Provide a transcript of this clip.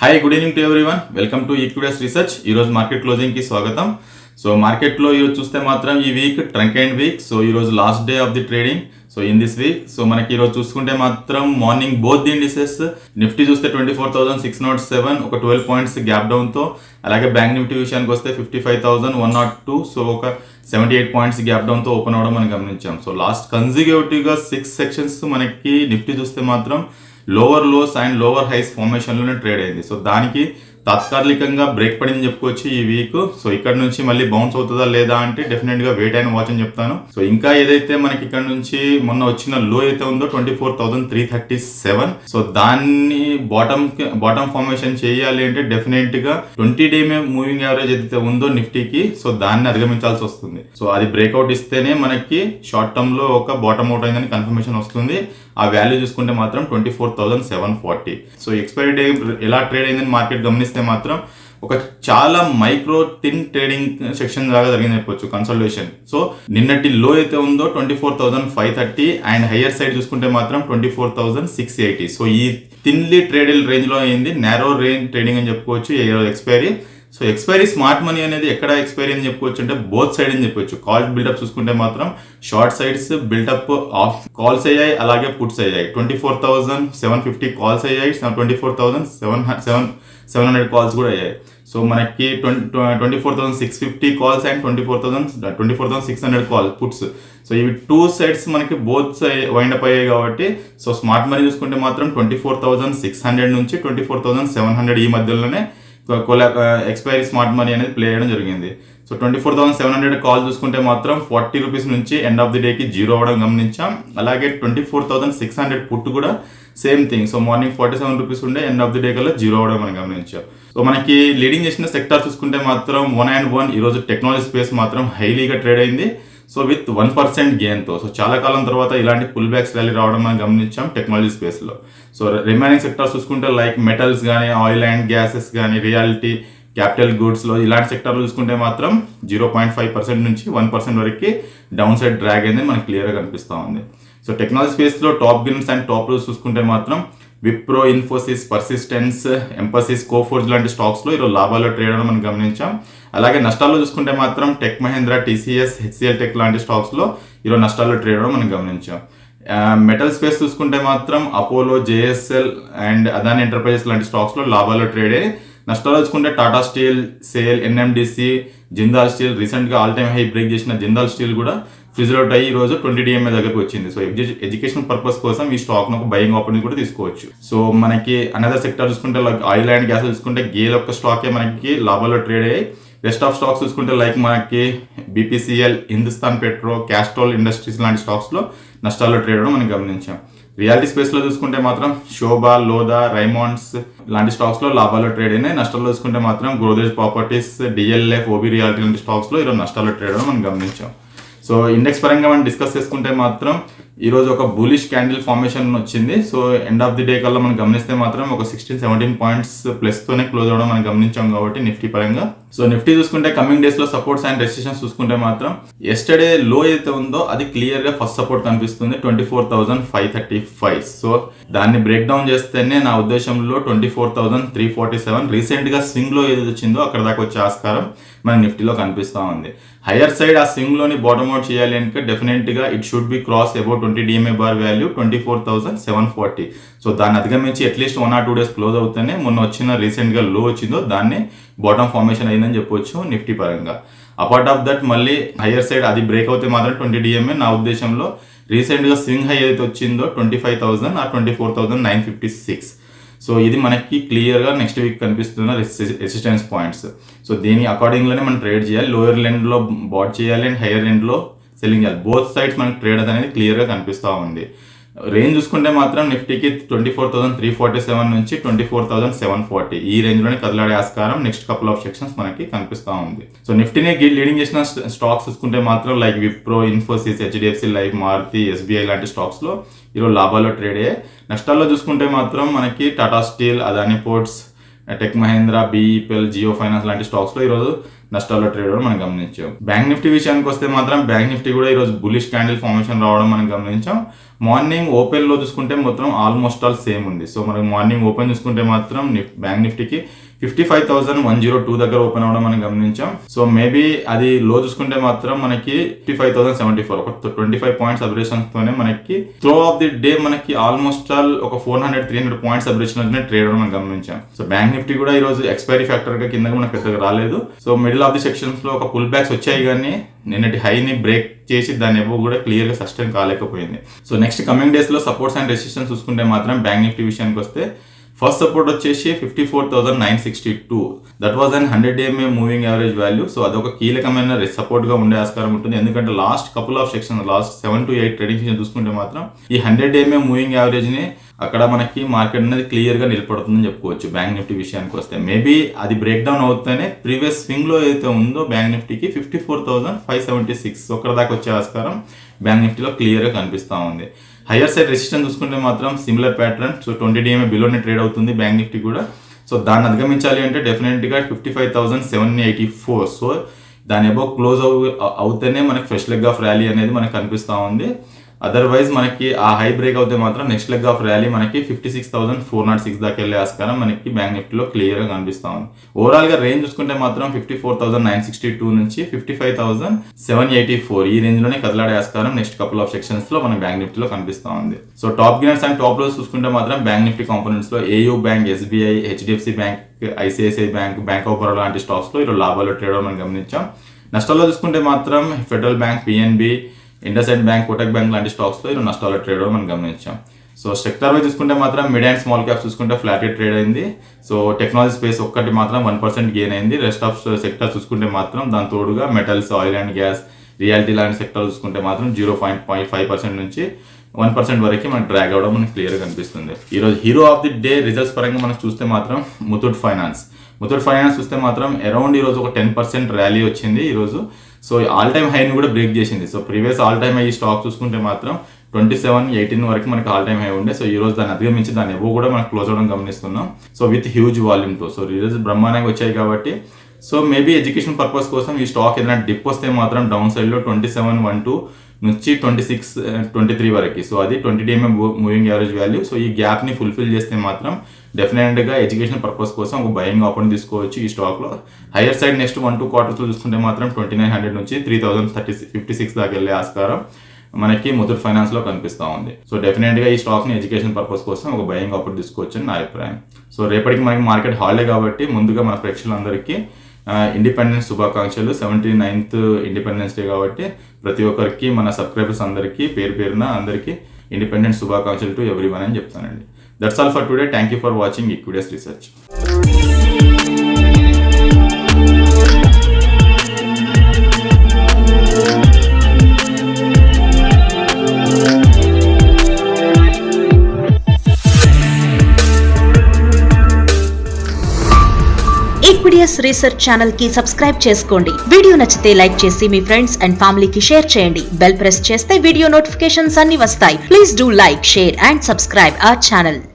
Hi good evening to everyone welcome to Equidus research ఈరోజు market క్లోజింగ్కి స్వాగతం. So మార్కెట్లో ఈరోజు చూస్తే మాత్రం ఈ week trunk and week so ఈరోజు last day of the trading so in this week so మనకి ఈరోజు చూసుకుంటే మాత్రం morning both the indices Nifty చూస్తే twenty four thousand six not seven ఒక ట్వెల్వ్ పాయింట్స్ గ్యాప్ డౌన్తో అలాగే బ్యాంక్ నిఫ్టీ విషయానికి వస్తే fifty five thousand one not two so ఒక సెవెంటీ ఎయిట్ పాయింట్స్ గ్యాప్ డౌన్తో ఓపెన్ అవడం మనం గమనించాం. సో లాస్ట్ కన్సిక్యూటివ్గా సిక్స్ సెక్షన్స్ మనకి నిఫ్టీ చూస్తే మాత్రం lower lows and lower highs ఫార్మేషన్లోనే trade అయింది. సో దానికి తాత్కాలికంగా బ్రేక్ పడింది చెప్పుకోవచ్చు ఈ వీక్ సో ఇక్కడ నుంచి మళ్ళీ బౌన్స్ అవుతుందా లేదా అంటే డెఫినెట్గా వెయిట్ అయిన వాచ్ అని చెప్తాను. సో ఇంకా ఏదైతే మనకి ఇక్కడ నుంచి మొన్న వచ్చిన లో అయితే ఉందో twenty four thousand three thirty seven so దాన్ని బాటమ్ బాటమ్ ఫార్మేషన్ చేయాలి అంటే డెఫినెట్గా ట్వంటీ డే మూవింగ్ యావరేజ్ ఏదైతే ఉందో నిఫ్టీకి సో దాన్ని అధిగమించాల్సి వస్తుంది. సో అది బ్రేక్అవుట్ ఇస్తేనే మనకి షార్ట్ టర్మ్లో ఒక బాటమ్ అవుట్ అయిందని కన్ఫర్మేషన్ వస్తుంది. ఆ వాల్యూ చూసుకుంటే మాత్రం twenty four thousand seven forty so expiry day ఎలా ట్రేడ్ అయిందని మార్కెట్ గమనిస్తే మాత్రం ఒక చాలా మైక్రో థిన్ ట్రేడింగ్ సెక్షన్ లాగా జరిగింది చెప్పొచ్చు కన్సల్టేషన్ సో నిన్నటి లో అయితే ఉందో twenty four thousand five thirty and higher side చూసుకుంటే మాత్రం twenty four thousand six eighty so ఈ థిన్లీ ట్రేడెడ్ రేంజ్లో అయింది నేరో రేంజ్ ట్రేడింగ్ అని చెప్పుకోవచ్చు expiry so expiry smart money అనేది ఎక్కడ ఎక్స్పైరీ అని చెప్పుకోవచ్చు అంటే బోత్ సైడ్ అని చెప్పొచ్చు. కాల్ బిల్డప్ చూసుకుంటే మాత్రం short sides buildup of calls అయ్యాయి అలాగే పుట్స్ అయ్యాయి. Twenty four thousand seven fifty calls అయ్యాయి twenty four thousand seven seven seven hundred calls కూడా అయ్యాయి. సో మనకి twenty twenty four thousand six fifty calls and twenty four thousand twenty four thousand six hundred call puts. So ఇవి two sides మనకి both wind up అయ్యాయి కాబట్టి so smart money చూసుకుంటే మాత్రం twenty four thousand six hundred నుంచి twenty four thousand seven hundred ఈ మధ్యలోనే కొలా ఎక్స్పైరీ స్మార్ట్ మనీ అనేది ప్లే చేయడం జరిగింది. So twenty four thousand seven hundred call చూసుకుంటే మాత్రం ఫార్టీ రూపీస్ నుంచి ఎండ్ ఆఫ్ ది డేకి జీరో అవ్వడం గమనించాం. అలాగే twenty four thousand six hundred put కూడా same thing so morning forty seven rupees ఉండే ఎండ్ ఆఫ్ ది డే కల్లా జీరో అవ్వడం మనం గమనించాం. సో మనకి లీడింగ్ చేసిన సెక్టార్ చూసుకుంటే మాత్రం వన్ అండ్ వన్ ఈరోజు టెక్నాలజీ స్పేస్ మాత్రం హైలీగా ట్రేడ్ అయింది. సో విత్ వన్ పర్సెంట్ గెయిన్తో సో చాలా కాలం తర్వాత ఇలాంటి పుల్ బ్యాక్స్ ర్యాలీ రావడం మనం గమనించాం టెక్నాలజీ స్పేస్లో సో రిమైనింగ్ సెక్టార్స్ చూసుకుంటే లైక్ మెటల్స్ కానీ ఆయిల్ అండ్ గ్యాసెస్ కానీ రియాలిటీ క్యాపిటల్ గూడ్స్లో ఇలాంటి సెక్టార్లు చూసుకుంటే మాత్రం జీరో పాయింట్ ఫైవ్ పర్సెంట్ నుంచి వన్ పర్సెంట్ వరకు డౌన్ సైడ్ డ్రాగ్ అనేది మనకి క్లియర్గా కనిపిస్తూ ఉంది. సో టెక్నాలజీ స్పేస్లో టాప్ గిన్స్ అండ్ టాప్లో చూసుకుంటే మాత్రం Wipro Infosys Persistent Mphasis Coforge లాంటి స్టాక్స్లో ఈరోజు లాభాల్లో ట్రేడ్ అని మనం గమనించాం. అలాగే నష్టాల్లో చూసుకుంటే మాత్రం Tech Mahindra TCS HCL Tech లాంటి స్టాక్స్లో ఈరోజు నష్టాల్లో ట్రేడ్ అవడం మనం గమనించాం. మెటల్ స్పేస్ చూసుకుంటే మాత్రం Apollo JSL and Adani Enterprises లాంటి స్టాక్స్లో లాభాల్లో ట్రేడ్ అయ్యి నష్టాలు చూసుకుంటే Tata Steel SAIL NMDC Jindal Steel రీసెంట్గా ఆల్ టైమ్ హై బ్రేక్ చేసిన జిందాల్ స్టీల్ కూడా ఫ్రిజ్ అవుట్ అయ్యి ఈ రోజు ట్వంటీ డిఎంఏ దగ్గరకు వచ్చింది. సో ఎడ్యుకేషన్ పర్పస్ కోసం ఈ స్టాక్ ఒక బయింగ్ ఆపర్చునిటీ కూడా తీసుకోవచ్చు. సో మనకి అనదర్ సెక్టర్ చూసుకుంటే ఆయిల్ అండ్ గ్యాస్ చూసుకుంటే గేల్ యొక్క స్టాకే మనకి లాభాల్లో ట్రేడ్ అయ్యి రెస్ట్ ఆఫ్ స్టాక్స్ చూసుకుంటే లైక్ మనకి BPCL Hindustan Petro Castrol Industries లాంటి స్టాక్స్లో నష్టాల్లో ట్రేడ్ అవడం మనం గమనించాం. రియాలిటీ స్పేస్లో చూసుకుంటే మాత్రం శోభా లోదా రైమాండ్స్ లాంటి స్టాక్స్లో లాభాల్లో ట్రేడ్ అయినాయి. నష్టాల్లో చూసుకుంటే మాత్రం Godrej Properties DLF OB reality లాంటి స్టాక్స్లో ఈరోజు నష్టాల్లో ట్రేడ్ అవడం మనం గమనించాం. సో ఇండెక్స్ పరంగా మనం డిస్కస్ చేసుకుంటే మాత్రం ఈరోజు ఒక బులిష్ క్యాండిల్ ఫార్మేషన్ వచ్చింది. So end of the day కల్లా మనం గమనిస్తే మాత్రం ఒక సిక్స్టీన్ సెవెంటీన్ పాయింట్స్ ప్లస్ తోనే క్లోజ్ అవ్వడం మనం గమనించాం కాబట్టి నిఫ్టీ పరంగా. సో నిఫ్టీ చూసుకుంటే కమింగ్ డేస్లో సపోర్ట్స్ అండ్ రెసిస్టెన్స్ చూసుకుంటే మాత్రం ఎస్టర్డే లో అయితే ఉందో అది క్లియర్గా ఫస్ట్ సపోర్ట్ కనిపిస్తుంది twenty four thousand five thirty five so దాన్ని బ్రేక్ డౌన్ చేస్తేనే నా ఉద్దేశంలో twenty four thousand three forty seven రీసెంట్గా స్వింగ్లో ఏది వచ్చిందో అక్కడ దాకా వచ్చే ఆస్కారం మన నిఫ్టీలో కనిపిస్తా ఉంది. హయ్యర్ సైడ్ ఆ స్వింగ్లోని బాటమ్ అవుట్ చేయాలి అంటే డెఫినెట్గా it should be cross about twenty DMA bar value twenty four thousand seven forty so దాన్ని అధిగమించి at least one or two days close అవుతానే మొన్న వచ్చిన రీసెంట్గా లో వచ్చిందో దాన్ని బాటమ్ ఫార్మేషన్ అయిందని చెప్పొచ్చు నిఫ్టీ పరంగా. అపార్ట్ ఆఫ్ దట్ మళ్ళీ హైయర్ సైడ్ అది బ్రేక్ అవుతే మాత్రం ట్వంటీ డిఎంఏ నా ఉద్దేశంలో రీసెంట్గా స్వింగ్ హై ఏదైతే వచ్చిందో ట్వంటీ ఫైవ్ థౌసండ్ ఆ twenty four thousand nine fifty six so ఇది మనకి క్లియర్గా నెక్స్ట్ వీక్ కనిపిస్తున్న రెసిస్టెన్స్ పాయింట్స్. సో దీని అకార్డింగ్లోనే మనం ట్రేడ్ చేయాలి. లోయర్ లెండ్లో బాట్ చేయాలి అండ్ హైయర్ లెండ్లో సెల్లింగ్ చేయాలి. బోత్ సైడ్స్ మనకి ట్రేడ్ అనేది క్లియర్గా కనిపిస్తూ ఉంది. రేంజ్ చూసుకుంటే మాత్రం నిఫ్టీకి twenty four thousand three forty seven నుంచి twenty four thousand seven forty. ఈ రేంజ్లోనే కదలాడే ఆస్కారం నెక్స్ట్ కపుల్ ఆఫ్ సెక్షన్స్ మనకి కనిపిస్తూ ఉంది. సో నిఫ్టీని లీడింగ్ చేసిన స్టాక్స్ చూసుకుంటే మాత్రం like Wipro Infosys HDFC Life Maruti SBI లాంటి స్టాక్స్లో ఈరోజు లాభాల్లో ట్రేడ్ అయ్యాయి. నష్టాల్లో చూసుకుంటే మాత్రం మనకి Tata Steel Adani Ports Tech Mahindra BEPL Jio Finance లాంటి స్టాక్స్లో ఈరోజు నష్టాల్లో ట్రేడ్ అవ్వడం మనం గమనించాం. బ్యాంక్ నిఫ్టీ విషయానికి వస్తే మాత్రం బ్యాంక్ నిఫ్టీ కూడా ఈరోజు బులిష్ క్యాండిల్ ఫార్మేషన్ రావడం మనం గమనించాం. మార్నింగ్ ఓపెన్లో చూసుకుంటే మొత్తం ఆల్మోస్ట్ ఆల్ సేమ్ ఉంది. సో మనకు మార్నింగ్ ఓపెన్ చూసుకుంటే మాత్రం నిఫ్- bank నిఫ్టీకి fifty five thousand one zero two దగ్గర ఓపెన్ అవ్వడం మనం గమనించాం. సో మేబీ అది లో చూసుకుంటే మాత్రం మనకి fifty five thousand seventy four ఒక ట్వంటీ ఫైవ్ పాయింట్స్ అబరేషన్స్ తోనే మనకి త్రో ఆఫ్ ది డే మనకి ఆల్మోస్ట్ ఆల్ ఒక four hundred three hundred points aberration trade మనం గమనించాం. సో బ్యాంక్ నిఫ్టీ కూడా ఈ రోజు ఎక్స్పైరీ ఫ్యాక్టర్గా కింద మనకు పెద్దగా రాలేదు. సో మిడిల్ ఆఫ్ ది సెక్షన్స్లో ఒక పుల్ బ్యాక్స్ వచ్చాయి కానీ నిన్నటి హైని బ్రేక్ చేసి దాన్ని ఎవరు కూడా క్లియర్గా సస్టైన్ కాలేకపోయింది. సో నెక్స్ట్ కమింగ్ డేస్లో సపోర్ట్స్ అండ్ రెసిస్టెన్స్ చూసుకుంటే మాత్రం బ్యాంక్ నిఫ్టీ విషయానికి వస్తే ఫస్ట్ సపోర్ట్ వచ్చేసి fifty four thousand nine sixty two that was and hundred AMA moving average value so అదొక కీలకమైన సపోర్ట్గా ఉండే ఆస్కారం ఉంటుంది. ఎందుకంటే last couple of section last seven to eight trading section చూసుకుంటే మాత్రం ఈ హండ్రెడ్ ఏఎంఏ మూవింగ్ యావరేజ్ని అక్కడ మనకి మార్కెట్ అనేది క్లియర్గా నిలబడుతుందని చెప్పుకోవచ్చు బ్యాంక్ నిఫ్టీ విషయానికి వస్తే. మేబీ అది బ్రేక్ డౌన్ అవుతేనే ప్రీవియస్ స్వింగ్లో ఏదైతే ఉందో bank నిఫ్టీకి fifty four thousand five seventy six ఒక్కడ దాకా వచ్చే ఆస్కారం బ్యాంక్ నిఫ్టీలో క్లియర్గా కనిపిస్తూ ఉంది. హయ్యర్ సైడ్ రెసిస్టెన్స్ చూసుకుంటే మాత్రం similar pattern so twenty DMA బిలోనే trade అవుతుంది బ్యాంక్ నిఫ్టీ కూడా. సో దాన్ని అధిగమించాలి అంటే డెఫినెట్గా fifty five thousand seven eighty four so దాని అబౌవ్ క్లోజ్ అవు అవుతేనే మనకి ఫ్రెష్ లెగ్ ఆఫ్ ర్యాలీ అనేది మనకు కనిపిస్తూ ఉంది. అదర్వైజ్ మనకి ఆ హై బ్రేక్ అవుతే మాత్రం నెక్స్ట్ లెగ్ ఆఫ్ ర్యాలీ మనకి fifty six thousand four not six దాకా వెళ్ళే ఆస్కారం మనకి బ్యాంక్ నిఫ్టీలో క్లియర్గా కనిపిస్తా ఉంది. ఓవరాల్గా రేంజ్ చూసుకుంటే మాత్రం fifty four thousand nine sixty two నుంచి fifty five thousand seven eighty four ఈ రేంజ్లోనే కదలాడే ఆస్కారం నెక్స్ట్ కపుల్ ఆఫ్ సెక్షన్స్లో మన బ్యాంక్ నిఫ్టీలో కనిపిస్తా ఉంది. So top gainers and top lows చూసుకుంటే మాత్రం bank Nifty కాంపోనెంట్స్లో AU Bank SBI HDFC Bank ICICI Bank Bank of Baroda లాంటి స్టాక్స్లో ఈరోజు లాభాలు ట్రేడ్ మనం గమనించాం. నష్టాల్లో చూసుకుంటే మాత్రం Federal Bank PNB IndusInd Bank Kotak Bank లాంటి స్టాక్స్లో ఈరోజు నష్టాలు ట్రేడ్ అవ్వడం మనం గమనించాం. సో సెక్టర్ వైజ్ చూసుకుంటే మాత్రం మిడ్ అండ్ స్మాల్ క్యాప్స్ చూసుకుంటే ఫ్లాట్ ట్రేడ్ అయింది. సో టెక్నాలజీ స్పేస్ ఒక్కటి మాత్రం వన్ పర్సెంట్ గెయిన్ అయింది. రెస్ట్ ఆఫ్ సెక్టర్ చూసుకుంటే మాత్రం దాని తోడుగా metals oil and gas reality లాంటి సెక్టర్ చూసుకుంటే మాత్రం zero point point five percent నుంచి వన్ పర్సెంట్ వరకు మనకి డ్రాగ్ అవడం మనకి క్లియర్ కనిపిస్తుంది. ఈ రోజు hero of the day results పరంగా మనం చూస్తే మాత్రం ముతూట్ ఫైనాన్స్. ముతూట్ ఫైనాన్స్ చూస్తే మాత్రం అరౌండ్ ఈరోజు ఒక టెన్ పర్సెంట్ ర్యాలీ వచ్చింది ఈరోజు. సో ఆల్ టైమ్ హైని కూడా బ్రేక్ చేసింది. So previous all time high stock చూసుకుంటే మాత్రం ట్వంటీ సెవెన్ ఎయిటీన్ వరకు మనకి ఆల్ టైమ్ హై ఉండే. సో ఈ రోజు దాన్ని అధిగమించి దాన్ని ఎవో కూడా మనకు క్లోజ్ అవడం గమనిస్తున్నాం. సో విత్ హ్యూజ్ వాల్యూమ్తో సో రిజల్ట్స్ బ్రహ్మాండంగా వచ్చాయి కాబట్టి సో మేబీ ఎడ్యుకేషన్ పర్పస్ కోసం ఈ స్టాక్ ఏదైనా డిప్ వస్తే మాత్రం డౌన్ సైడ్లో ట్వంటీ సెవెన్ వన్ టూ నుంచి ట్వంటీ సిక్స్ ట్వంటీ త్రీ వరకు. సో అది twenty DMA moving average value so ఈ గ్యాప్ని ఫుల్ఫిల్ చేస్తే మాత్రం డెఫినెట్గా ఎడ్యుకేషన్ పర్పస్ కోసం ఒక బయింగ్ ఆపర్ని తీసుకోవచ్చు ఈ స్టాక్లో. Higher side next one two క్వార్టర్స్లో చూసుకుంటే మాత్రం ట్వంటీ నైన్ హండ్రెడ్ నుంచి three thousand thirty fifty six దాకా వెళ్ళే ఆస్కారం మనకి ముతూట్ ఫైనాన్స్లో కనిపిస్తూ కనిపిస్తా ఉంది. సో డెఫినెట్గా ఈ స్టాక్ని ఎడ్యుకేషన్ పర్పస్ కోసం ఒక బయింగ్ ఆపర్ తీసుకోవచ్చు అని నా అభిప్రాయం. సో రేపటికి మనకి మార్కెట్ హాలిడే కాబట్టి ముందుగా మన ప్రేక్షకులందరికీ ఇండిపెండెన్స్ శుభాకాంక్షలు. సెవెంటీ నైన్త్ ఇండిపెండెన్స్ డే కాబట్టి ప్రతి ఒక్కరికి మన సబ్స్క్రైబర్స్ అందరికీ పేరు పేరున అందరికీ ఇండిపెండెన్స్ శుభాకాంక్షలు టు ఎవ్రీ వన్ అని చెప్తానండి. That's all for today thank you for watching ఈక్విడియస్ research ఈక్విడియస్ రీసెర్చ్ ఛానల్కి సబ్స్క్రైబ్ చేసుకోండి. వీడియో నచ్చితే లైక్ చేసి మీ ఫ్రెండ్స్ అండ్ ఫ్యామిలీకి షేర్ చేయండి. బెల్ ప్రెస్ చేస్తే వీడియో నోటిఫికేషన్స్ అన్ని వస్తాయి. Please do like share and subscribe our channel